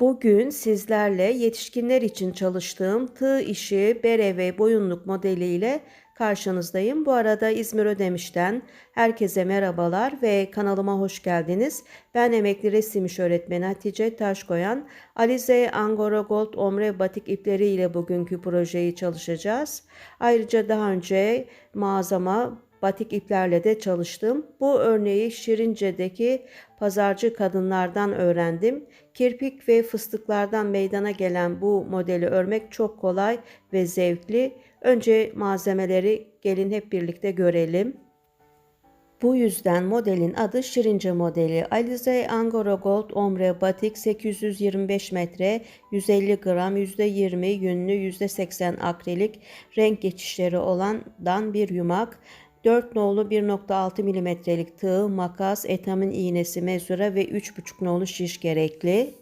Bugün sizlerle yetişkinler için çalıştığım tığ işi bere ve boyunluk modeliyle karşınızdayım. Bu arada İzmir Ödemiş'ten herkese merhabalar ve kanalıma hoş geldiniz. Ben emekli resim iş öğretmeni Hatice Taşkoyan. Alize Angora Gold Omre batik ipleri ile bugünkü projeyi çalışacağız. Ayrıca daha önce mağazama batik iplerle de çalıştım. Bu örneği Şirince'deki pazarcı kadınlardan öğrendim. Kirpik ve fıstıklardan meydana gelen bu modeli örmek çok kolay ve zevkli. Önce malzemeleri gelin hep birlikte görelim. Bu yüzden modelin adı Şirince modeli. Alize Angora Gold Ombre Batik 825 metre, 150 gram, %20 yünlü, %80 akrilik renk geçişleri olandan bir yumak. 4 nolu 1.6 milimetrelik tığ, makas, etamin iğnesi, mezura ve 3.5 nolu şiş gerekli.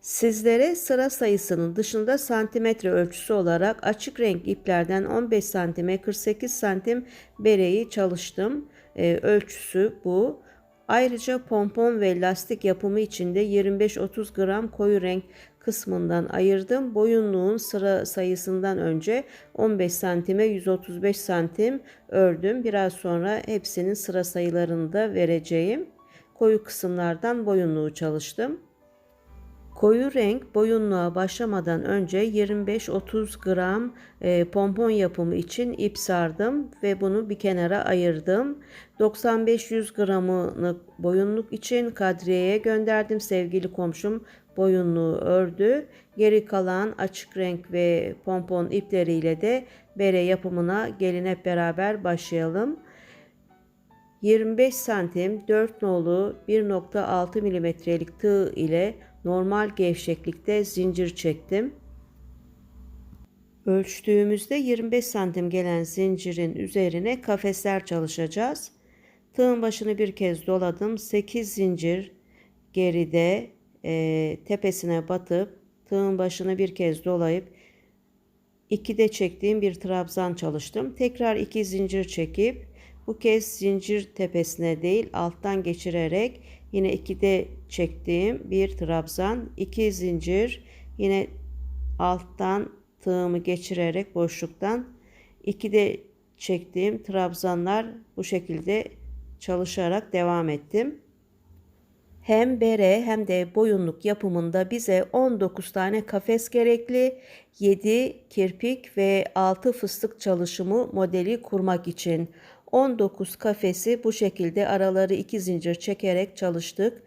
Sizlere sıra sayısının dışında santimetre ölçüsü olarak açık renk iplerden 15 santime 48 santim bereyi çalıştım. Ee, ölçüsü bu. Ayrıca pompon ve lastik yapımı için de 25-30 gram koyu renk kısmından ayırdım. Boyunluğun sıra sayısından önce 15 santime 135 santim ördüm. Biraz sonra hepsinin sıra sayılarını da vereceğim. Koyu kısımlardan boyunluğu çalıştım. Koyu renk boyunluğa başlamadan önce 25-30 gram e, pompon yapımı için ip sardım ve bunu bir kenara ayırdım. 95-100 gramını boyunluk için kadriyeye gönderdim. Sevgili komşum boyunluğu ördü. Geri kalan açık renk ve pompon ipleriyle de bere yapımına gelin hep beraber başlayalım. 25 santim 4 nolu 1.6 milimetrelik tığ ile normal gevşeklikte zincir çektim. Ölçtüğümüzde 25 santim gelen zincirin üzerine kafesler çalışacağız. Tığın başını bir kez doladım. 8 zincir geride e, tepesine batıp tığın başını bir kez dolayıp 2'de çektiğim bir trabzan çalıştım. Tekrar 2 zincir çekip bu kez zincir tepesine değil alttan geçirerek yine 2'de çektiğim bir trabzan, 2 zincir yine alttan tığımı geçirerek boşluktan 2'de çektiğim trabzanlar bu şekilde çalışarak devam ettim. Hem bere hem de boyunluk yapımında bize 19 tane kafes gerekli, 7 kirpik ve 6 fıstık çalışımı modeli kurmak için. 19 kafesi bu şekilde araları 2 zincir çekerek çalıştık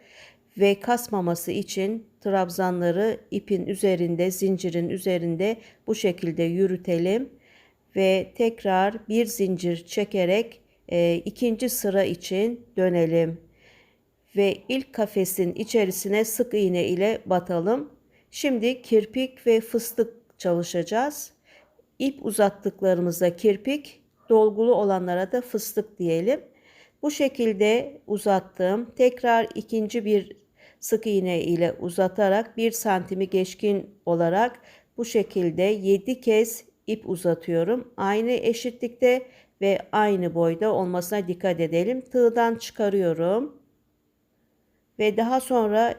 ve kasmaması için trabzanları ipin üzerinde, zincirin üzerinde bu şekilde yürütelim ve tekrar bir zincir çekerek e, ikinci sıra için dönelim ve ilk kafesin içerisine sık iğne ile batalım. Şimdi kirpik ve fıstık çalışacağız. İp uzattıklarımızda kirpik, dolgulu olanlara da fıstık diyelim. Bu şekilde uzattım. Tekrar ikinci bir sık iğne ile uzatarak 1 santimi geçkin olarak bu şekilde 7 kez ip uzatıyorum. Aynı eşitlikte ve aynı boyda olmasına dikkat edelim. Tığdan çıkarıyorum. Ve daha sonra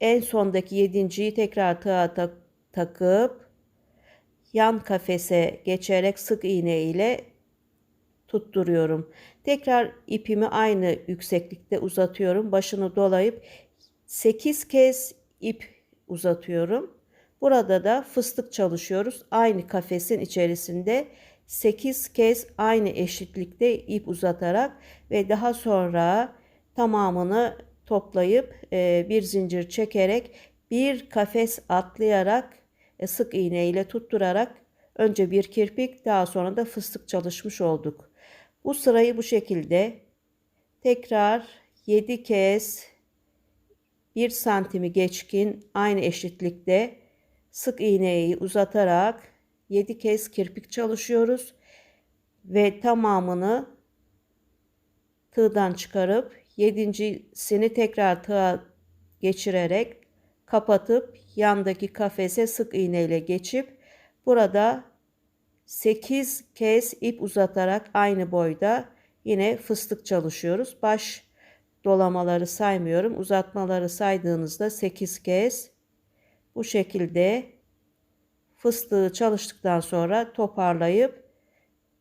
en sondaki yedinciyi tekrar tığa tak takıp yan kafese geçerek sık iğne ile tutturuyorum. Tekrar ipimi aynı yükseklikte uzatıyorum. Başını dolayıp 8 kez ip uzatıyorum. Burada da fıstık çalışıyoruz. Aynı kafesin içerisinde 8 kez aynı eşitlikte ip uzatarak ve daha sonra tamamını toplayıp e, bir zincir çekerek bir kafes atlayarak e, sık iğne ile tutturarak önce bir kirpik daha sonra da fıstık çalışmış olduk. Bu sırayı bu şekilde tekrar 7 kez 1 santimi geçkin aynı eşitlikte sık iğneyi uzatarak 7 kez kirpik çalışıyoruz ve tamamını tığdan çıkarıp yedincisini tekrar tığa geçirerek kapatıp yandaki kafese sık iğne ile geçip burada 8 kez ip uzatarak aynı boyda yine fıstık çalışıyoruz. Baş dolamaları saymıyorum. Uzatmaları saydığınızda 8 kez bu şekilde fıstığı çalıştıktan sonra toparlayıp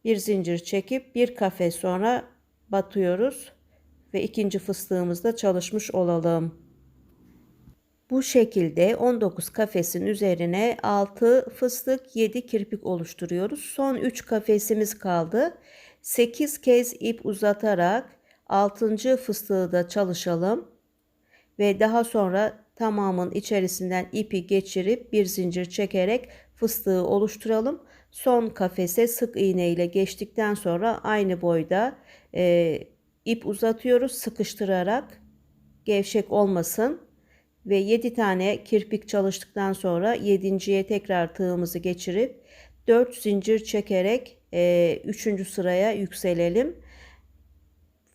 bir zincir çekip bir kafes sonra batıyoruz ve ikinci fıstığımızda çalışmış olalım. Bu şekilde 19 kafesin üzerine 6 fıstık 7 kirpik oluşturuyoruz. Son 3 kafesimiz kaldı. 8 kez ip uzatarak 6. fıstığı da çalışalım. Ve daha sonra tamamın içerisinden ipi geçirip bir zincir çekerek fıstığı oluşturalım. Son kafese sık iğne ile geçtikten sonra aynı boyda e, ip uzatıyoruz sıkıştırarak. Gevşek olmasın. Ve 7 tane kirpik çalıştıktan sonra 7.ye tekrar tığımızı geçirip 4 zincir çekerek 3. E, sıraya yükselelim.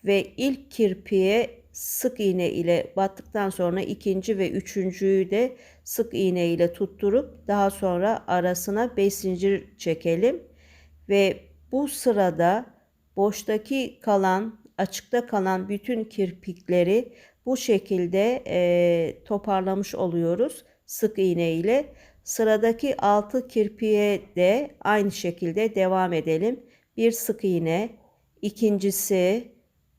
Ve ilk kirpiğe sık iğne ile battıktan sonra ikinci ve üçüncüyü de sık iğne ile tutturup daha sonra arasına 5 zincir çekelim. Ve bu sırada boştaki kalan açıkta kalan bütün kirpikleri bu şekilde e, toparlamış oluyoruz sık iğne ile. Sıradaki altı kirpiğe de aynı şekilde devam edelim. Bir sık iğne, ikincisi,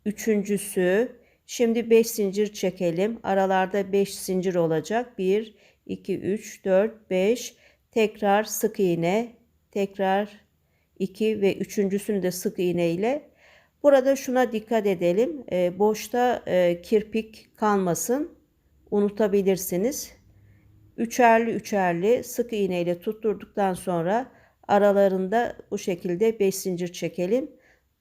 üçüncüsü. Şimdi 5 zincir çekelim. Aralarda 5 zincir olacak. 1, 2, 3, 4, 5. Tekrar sık iğne, tekrar 2 ve üçüncüsünü de sık iğne ile Burada şuna dikkat edelim. E, boşta e, kirpik kalmasın. Unutabilirsiniz. Üçerli üçerli sık iğne ile tutturduktan sonra aralarında bu şekilde 5 zincir çekelim.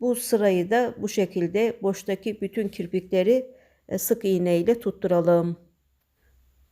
Bu sırayı da bu şekilde boştaki bütün kirpikleri e, sık iğne ile tutturalım.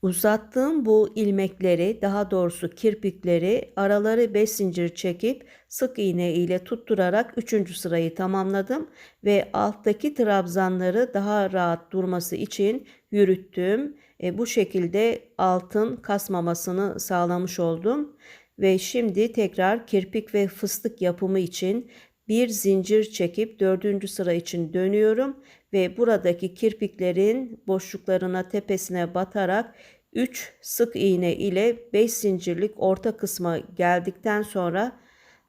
Uzattığım bu ilmekleri daha doğrusu kirpikleri araları 5 zincir çekip sık iğne ile tutturarak 3. sırayı tamamladım ve alttaki trabzanları daha rahat durması için yürüttüm. E, bu şekilde altın kasmamasını sağlamış oldum ve şimdi tekrar kirpik ve fıstık yapımı için bir zincir çekip dördüncü sıra için dönüyorum ve buradaki kirpiklerin boşluklarına tepesine batarak 3 sık iğne ile 5 zincirlik orta kısma geldikten sonra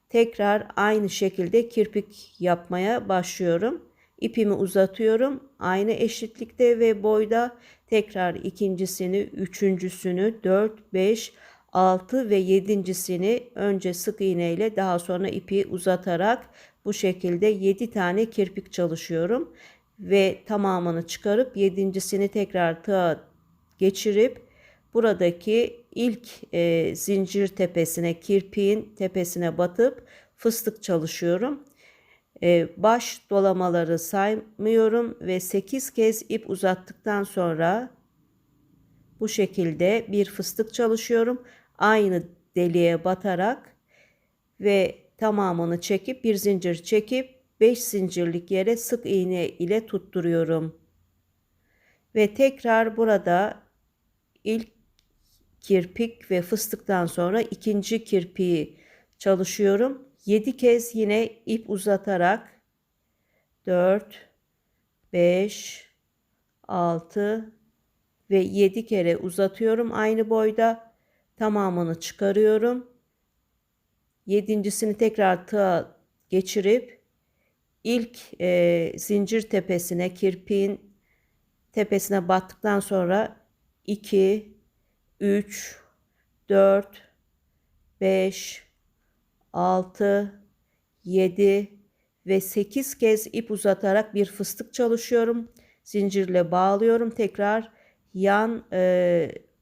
tekrar aynı şekilde kirpik yapmaya başlıyorum. İpimi uzatıyorum. Aynı eşitlikte ve boyda tekrar ikincisini, üçüncüsünü, 4, 5, 6 ve yedincisini önce sık iğne ile daha sonra ipi uzatarak bu şekilde 7 tane kirpik çalışıyorum ve tamamını çıkarıp yedincisini tekrar tığa geçirip buradaki ilk e, zincir tepesine kirpiğin tepesine batıp fıstık çalışıyorum. E, baş dolamaları saymıyorum ve 8 kez ip uzattıktan sonra bu şekilde bir fıstık çalışıyorum. Aynı deliğe batarak ve tamamını çekip bir zincir çekip 5 zincirlik yere sık iğne ile tutturuyorum. Ve tekrar burada ilk kirpik ve fıstıktan sonra ikinci kirpiği çalışıyorum. 7 kez yine ip uzatarak 4 5 6 ve 7 kere uzatıyorum aynı boyda. Tamamını çıkarıyorum. Yedincisini tekrar tığa geçirip ilk e, zincir tepesine kirpiğin tepesine battıktan sonra 2 3 4 5 6 7 ve 8 kez ip uzatarak bir fıstık çalışıyorum. Zincirle bağlıyorum. Tekrar yan 5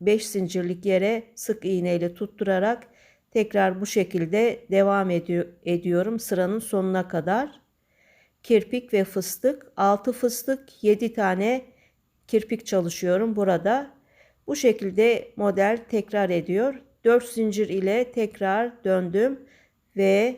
e, zincirlik yere sık iğne ile tutturarak tekrar bu şekilde devam ediyor, ediyorum sıranın sonuna kadar. Kirpik ve fıstık 6 fıstık 7 tane kirpik çalışıyorum burada. Bu şekilde model tekrar ediyor. 4 zincir ile tekrar döndüm ve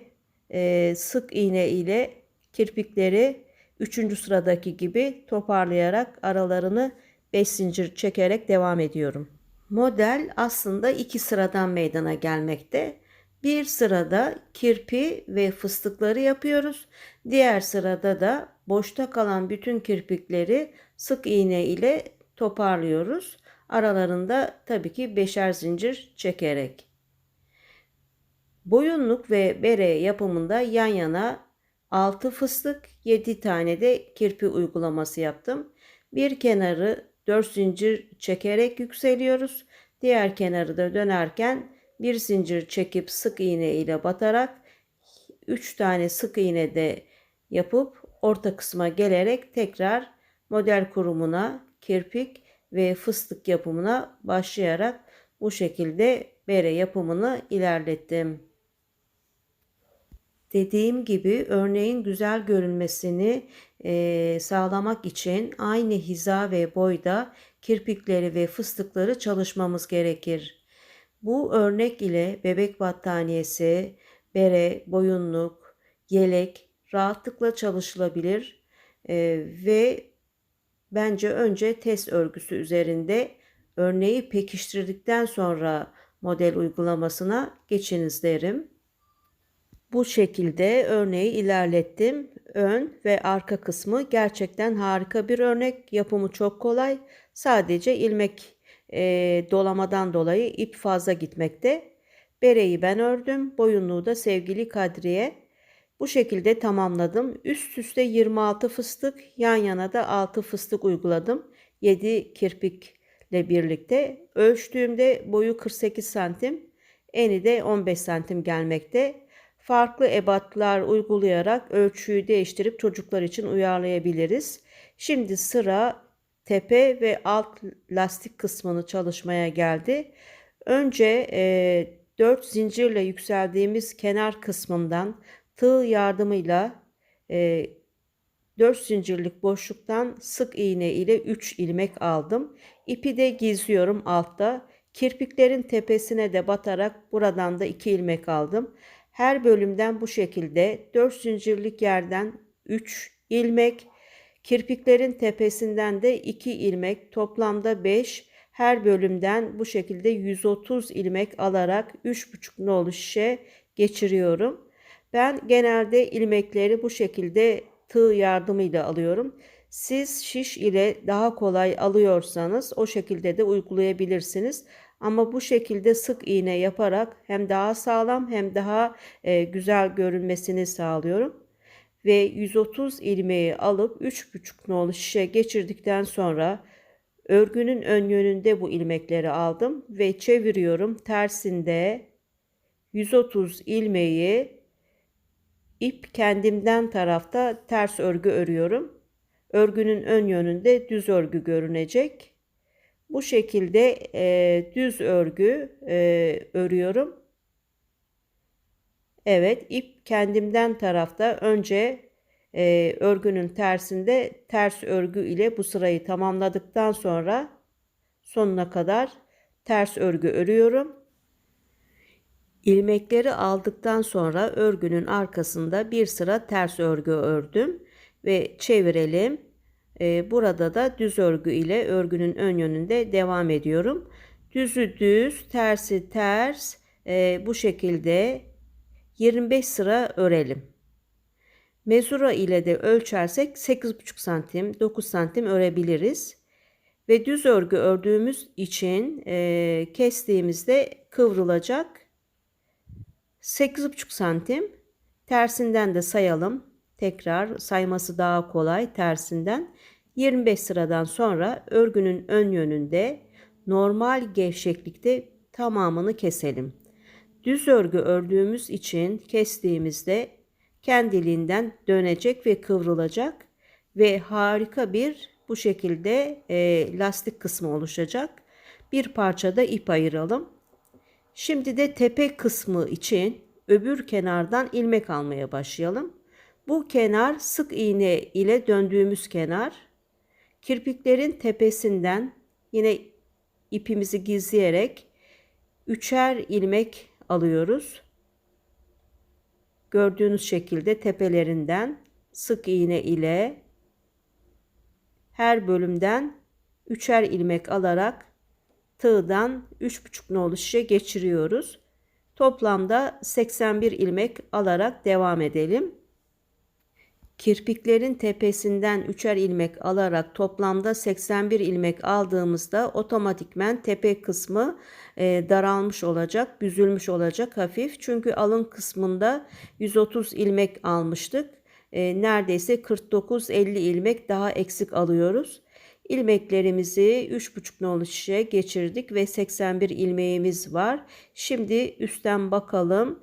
e, sık iğne ile kirpikleri 3. sıradaki gibi toparlayarak aralarını 5 zincir çekerek devam ediyorum. Model aslında iki sıradan meydana gelmekte. Bir sırada kirpi ve fıstıkları yapıyoruz. Diğer sırada da boşta kalan bütün kirpikleri sık iğne ile toparlıyoruz. Aralarında tabii ki beşer zincir çekerek. Boyunluk ve bere yapımında yan yana 6 fıstık 7 tane de kirpi uygulaması yaptım. Bir kenarı 4 zincir çekerek yükseliyoruz. Diğer kenarı da dönerken bir zincir çekip sık iğne ile batarak 3 tane sık iğne de yapıp orta kısma gelerek tekrar model kurumuna kirpik ve fıstık yapımına başlayarak bu şekilde bere yapımını ilerlettim. Dediğim gibi örneğin güzel görünmesini e, sağlamak için aynı hiza ve boyda kirpikleri ve fıstıkları çalışmamız gerekir. Bu örnek ile bebek battaniyesi, bere, boyunluk, yelek rahatlıkla çalışılabilir e, ve bence önce test örgüsü üzerinde örneği pekiştirdikten sonra model uygulamasına geçiniz derim. Bu şekilde örneği ilerlettim. Ön ve arka kısmı gerçekten harika bir örnek. Yapımı çok kolay. Sadece ilmek e, dolamadan dolayı ip fazla gitmekte. Bereyi ben ördüm. Boyunluğu da sevgili Kadriye. Bu şekilde tamamladım. Üst üste 26 fıstık, yan yana da 6 fıstık uyguladım. 7 kirpikle birlikte. Ölçtüğümde boyu 48 santim, eni de 15 santim gelmekte farklı ebatlar uygulayarak ölçüyü değiştirip çocuklar için uyarlayabiliriz. Şimdi sıra tepe ve alt lastik kısmını çalışmaya geldi. Önce e, 4 zincirle yükseldiğimiz kenar kısmından tığ yardımıyla e, 4 zincirlik boşluktan sık iğne ile 3 ilmek aldım. İpi de gizliyorum altta. Kirpiklerin tepesine de batarak buradan da 2 ilmek aldım. Her bölümden bu şekilde 4 zincirlik yerden 3 ilmek, kirpiklerin tepesinden de 2 ilmek, toplamda 5. Her bölümden bu şekilde 130 ilmek alarak 3,5 nolu şişe geçiriyorum. Ben genelde ilmekleri bu şekilde tığ yardımıyla alıyorum. Siz şiş ile daha kolay alıyorsanız o şekilde de uygulayabilirsiniz. Ama bu şekilde sık iğne yaparak hem daha sağlam hem daha e, güzel görünmesini sağlıyorum. Ve 130 ilmeği alıp 3,5 nolu şişe geçirdikten sonra örgünün ön yönünde bu ilmekleri aldım ve çeviriyorum. Tersinde 130 ilmeği ip kendimden tarafta ters örgü örüyorum. Örgünün ön yönünde düz örgü görünecek. Bu şekilde e, düz örgü e, örüyorum. Evet ip kendimden tarafta önce e, örgünün tersinde ters örgü ile bu sırayı tamamladıktan sonra sonuna kadar ters örgü örüyorum. İlmekleri aldıktan sonra örgünün arkasında bir sıra ters örgü ördüm ve çevirelim. Ee, burada da düz örgü ile örgünün ön yönünde devam ediyorum. Düzü düz, tersi ters e, bu şekilde 25 sıra örelim. Mezura ile de ölçersek 8,5 santim 9 santim örebiliriz. Ve düz örgü ördüğümüz için e, kestiğimizde kıvrılacak 8,5 santim. Tersinden de sayalım. Tekrar sayması daha kolay tersinden. 25 sıradan sonra örgünün ön yönünde normal gevşeklikte tamamını keselim. Düz örgü ördüğümüz için kestiğimizde kendiliğinden dönecek ve kıvrılacak ve harika bir bu şekilde e, lastik kısmı oluşacak. Bir parçada ip ayıralım. Şimdi de tepe kısmı için öbür kenardan ilmek almaya başlayalım. Bu kenar sık iğne ile döndüğümüz kenar Kirpiklerin tepesinden yine ipimizi gizleyerek üçer ilmek alıyoruz. Gördüğünüz şekilde tepelerinden sık iğne ile her bölümden üçer ilmek alarak tığdan 3,5 nolu şişe geçiriyoruz. Toplamda 81 ilmek alarak devam edelim. Kirpiklerin tepesinden üçer ilmek alarak toplamda 81 ilmek aldığımızda otomatikmen tepe kısmı e, daralmış olacak, büzülmüş olacak hafif. Çünkü alın kısmında 130 ilmek almıştık. E, neredeyse 49-50 ilmek daha eksik alıyoruz. İlmeklerimizi 3,5 nolu şişe geçirdik ve 81 ilmeğimiz var. Şimdi üstten bakalım.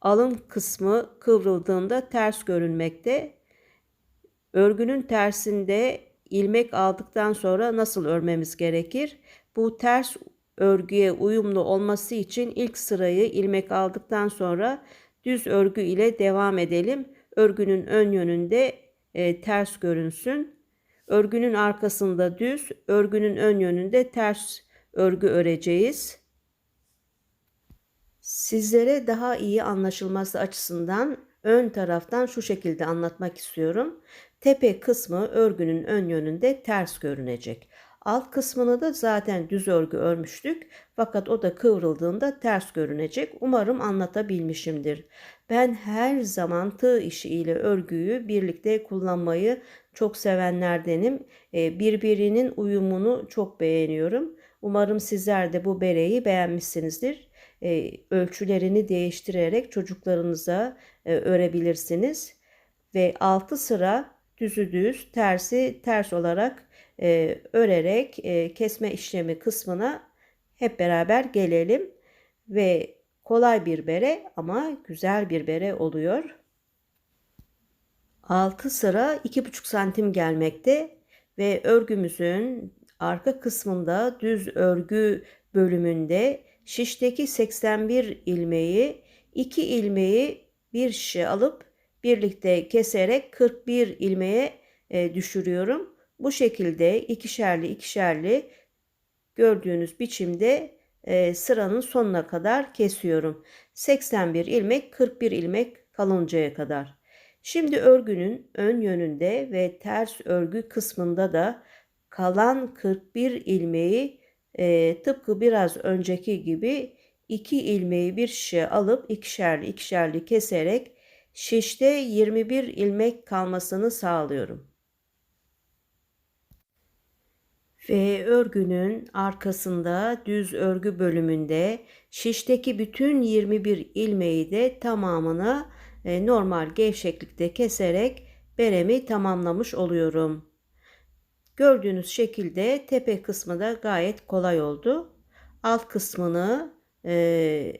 Alın kısmı kıvrıldığında ters görünmekte. Örgünün tersinde ilmek aldıktan sonra nasıl örmemiz gerekir? Bu ters örgüye uyumlu olması için ilk sırayı ilmek aldıktan sonra düz örgü ile devam edelim. Örgünün ön yönünde e, ters görünsün. Örgünün arkasında düz, örgünün ön yönünde ters örgü öreceğiz. Sizlere daha iyi anlaşılması açısından ön taraftan şu şekilde anlatmak istiyorum. Tepe kısmı örgünün ön yönünde ters görünecek. Alt kısmını da zaten düz örgü örmüştük. Fakat o da kıvrıldığında ters görünecek. Umarım anlatabilmişimdir. Ben her zaman tığ işi ile örgüyü birlikte kullanmayı çok sevenlerdenim. Ee, birbirinin uyumunu çok beğeniyorum. Umarım sizler de bu bereyi beğenmişsinizdir. Ee, ölçülerini değiştirerek çocuklarınıza e, örebilirsiniz. Ve 6 sıra düzü düz, tersi ters olarak e, örerek e, kesme işlemi kısmına hep beraber gelelim. Ve kolay bir bere ama güzel bir bere oluyor. 6 sıra 2,5 santim gelmekte ve örgümüzün arka kısmında düz örgü bölümünde şişteki 81 ilmeği 2 ilmeği bir şişe alıp birlikte keserek 41 ilmeğe e, düşürüyorum. Bu şekilde ikişerli ikişerli gördüğünüz biçimde e, sıranın sonuna kadar kesiyorum. 81 ilmek 41 ilmek kalıncaya kadar. Şimdi örgünün ön yönünde ve ters örgü kısmında da kalan 41 ilmeği e, tıpkı biraz önceki gibi 2 ilmeği bir şişe alıp ikişerli ikişerli keserek şişte 21 ilmek kalmasını sağlıyorum. Ve örgünün arkasında düz örgü bölümünde şişteki bütün 21 ilmeği de tamamını e, normal gevşeklikte keserek beremi tamamlamış oluyorum. Gördüğünüz şekilde tepe kısmı da gayet kolay oldu. Alt kısmını e,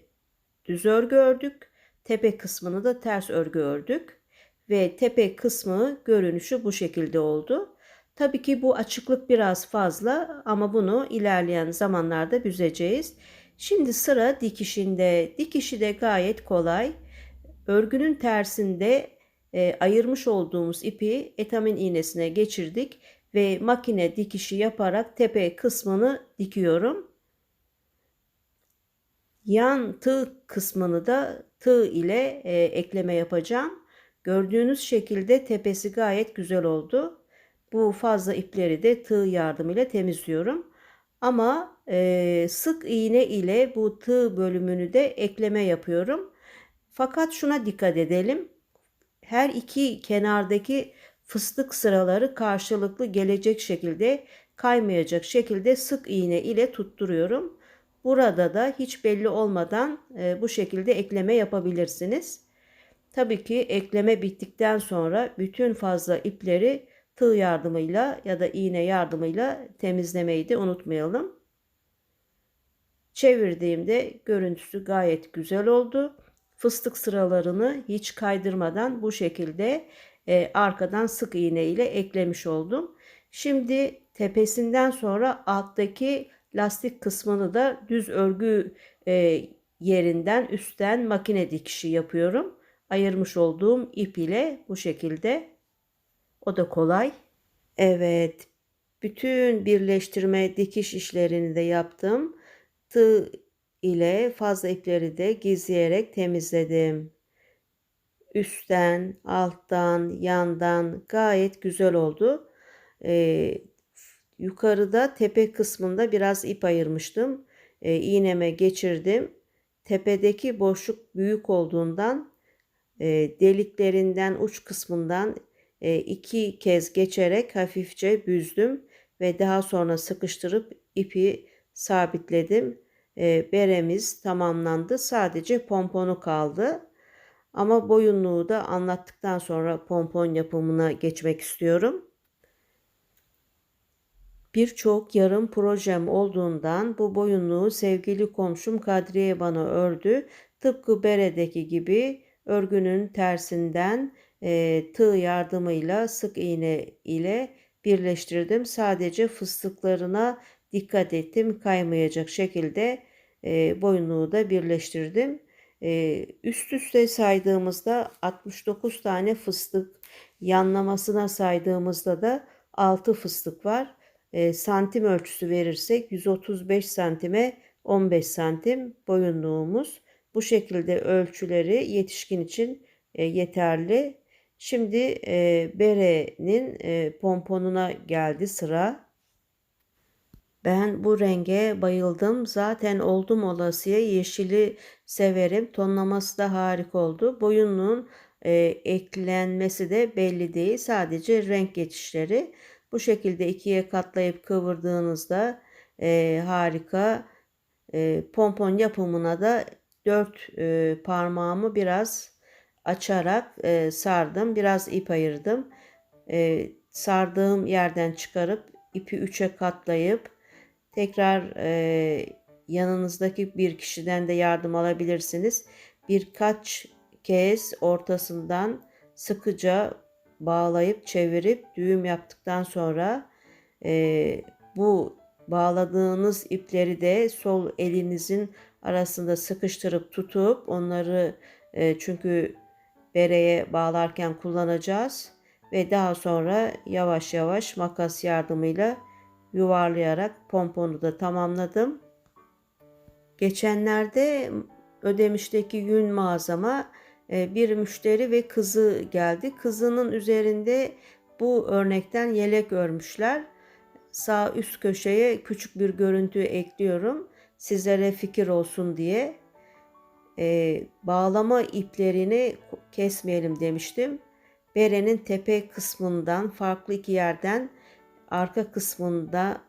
düz örgü ördük. Tepe kısmını da ters örgü ördük. Ve tepe kısmı görünüşü bu şekilde oldu. Tabii ki bu açıklık biraz fazla ama bunu ilerleyen zamanlarda büzeceğiz. Şimdi sıra dikişinde. Dikişi de gayet kolay. Örgünün tersinde e, ayırmış olduğumuz ipi etamin iğnesine geçirdik ve makine dikişi yaparak tepe kısmını dikiyorum. Yan tığ kısmını da tığ ile e, ekleme yapacağım. Gördüğünüz şekilde tepesi gayet güzel oldu. Bu fazla ipleri de tığ yardımıyla temizliyorum. Ama e, sık iğne ile bu tığ bölümünü de ekleme yapıyorum. Fakat şuna dikkat edelim. Her iki kenardaki fıstık sıraları karşılıklı gelecek şekilde kaymayacak şekilde sık iğne ile tutturuyorum. Burada da hiç belli olmadan e, bu şekilde ekleme yapabilirsiniz. Tabii ki ekleme bittikten sonra bütün fazla ipleri tığ yardımıyla ya da iğne yardımıyla temizlemeyi de unutmayalım. Çevirdiğimde görüntüsü gayet güzel oldu. Fıstık sıralarını hiç kaydırmadan bu şekilde e, arkadan sık iğne ile eklemiş oldum. Şimdi tepesinden sonra alttaki lastik kısmını da düz örgü e, yerinden üstten makine dikişi yapıyorum. Ayırmış olduğum ip ile bu şekilde o da kolay. Evet. Bütün birleştirme dikiş işlerini de yaptım. Tığ ile fazla ipleri de gizleyerek temizledim. Üstten, alttan, yandan gayet güzel oldu. Ee, yukarıda tepe kısmında biraz ip ayırmıştım. Ee, iğneme geçirdim. Tepedeki boşluk büyük olduğundan e, deliklerinden uç kısmından e, iki kez geçerek hafifçe büzdüm ve daha sonra sıkıştırıp ipi sabitledim. E, beremiz tamamlandı. Sadece pomponu kaldı. Ama boyunluğu da anlattıktan sonra pompon yapımına geçmek istiyorum. Birçok yarım projem olduğundan bu boyunluğu sevgili komşum Kadriye bana ördü. Tıpkı beredeki gibi örgünün tersinden e, tığ yardımıyla sık iğne ile birleştirdim. Sadece fıstıklarına dikkat ettim. Kaymayacak şekilde e, boyunluğu da birleştirdim. E, üst üste saydığımızda 69 tane fıstık, yanlamasına saydığımızda da 6 fıstık var. E, santim ölçüsü verirsek 135 santime 15 santim boyunluğumuz. Bu şekilde ölçüleri yetişkin için e, yeterli. Şimdi e, berenin e, pomponuna geldi sıra. Ben bu renge bayıldım. Zaten oldum olasıya yeşili severim. Tonlaması da harika oldu. Boyunluğun eklenmesi de belli değil. Sadece renk geçişleri. Bu şekilde ikiye katlayıp kıvırdığınızda e, harika. E, pompon yapımına da dört e, parmağımı biraz açarak e, sardım. Biraz ip ayırdım. E, sardığım yerden çıkarıp ipi üçe katlayıp tekrar e, yanınızdaki bir kişiden de yardım alabilirsiniz. Birkaç kez ortasından sıkıca bağlayıp çevirip düğüm yaptıktan sonra e, bu bağladığınız ipleri de sol elinizin arasında sıkıştırıp tutup onları e, çünkü bereye bağlarken kullanacağız ve daha sonra yavaş yavaş makas yardımıyla yuvarlayarak pomponu da tamamladım. Geçenlerde Ödemiş'teki yün mağazama bir müşteri ve kızı geldi. Kızının üzerinde bu örnekten yelek örmüşler. Sağ üst köşeye küçük bir görüntü ekliyorum. Sizlere fikir olsun diye. Ee, bağlama iplerini kesmeyelim demiştim. Berenin tepe kısmından farklı iki yerden arka kısmında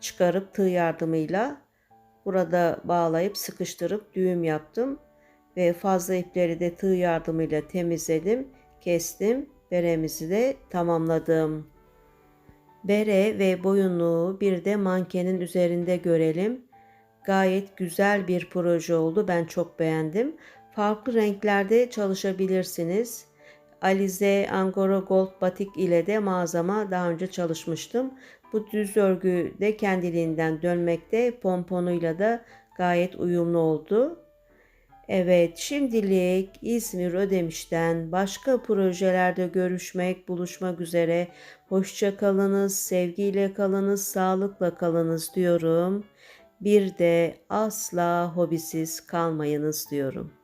çıkarıp tığ yardımıyla burada bağlayıp sıkıştırıp düğüm yaptım ve fazla ipleri de tığ yardımıyla temizledim, kestim. Beremizi de tamamladım. Bere ve boyunluğu bir de mankenin üzerinde görelim. Gayet güzel bir proje oldu. Ben çok beğendim. Farklı renklerde çalışabilirsiniz. Alize Angora Gold Batik ile de mağazama daha önce çalışmıştım. Bu düz örgü de kendiliğinden dönmekte. Pomponuyla da gayet uyumlu oldu. Evet, şimdilik İzmir Ödemiş'ten başka projelerde görüşmek, buluşmak üzere. Hoşça kalınız, sevgiyle kalınız, sağlıkla kalınız diyorum. Bir de asla hobisiz kalmayınız diyorum.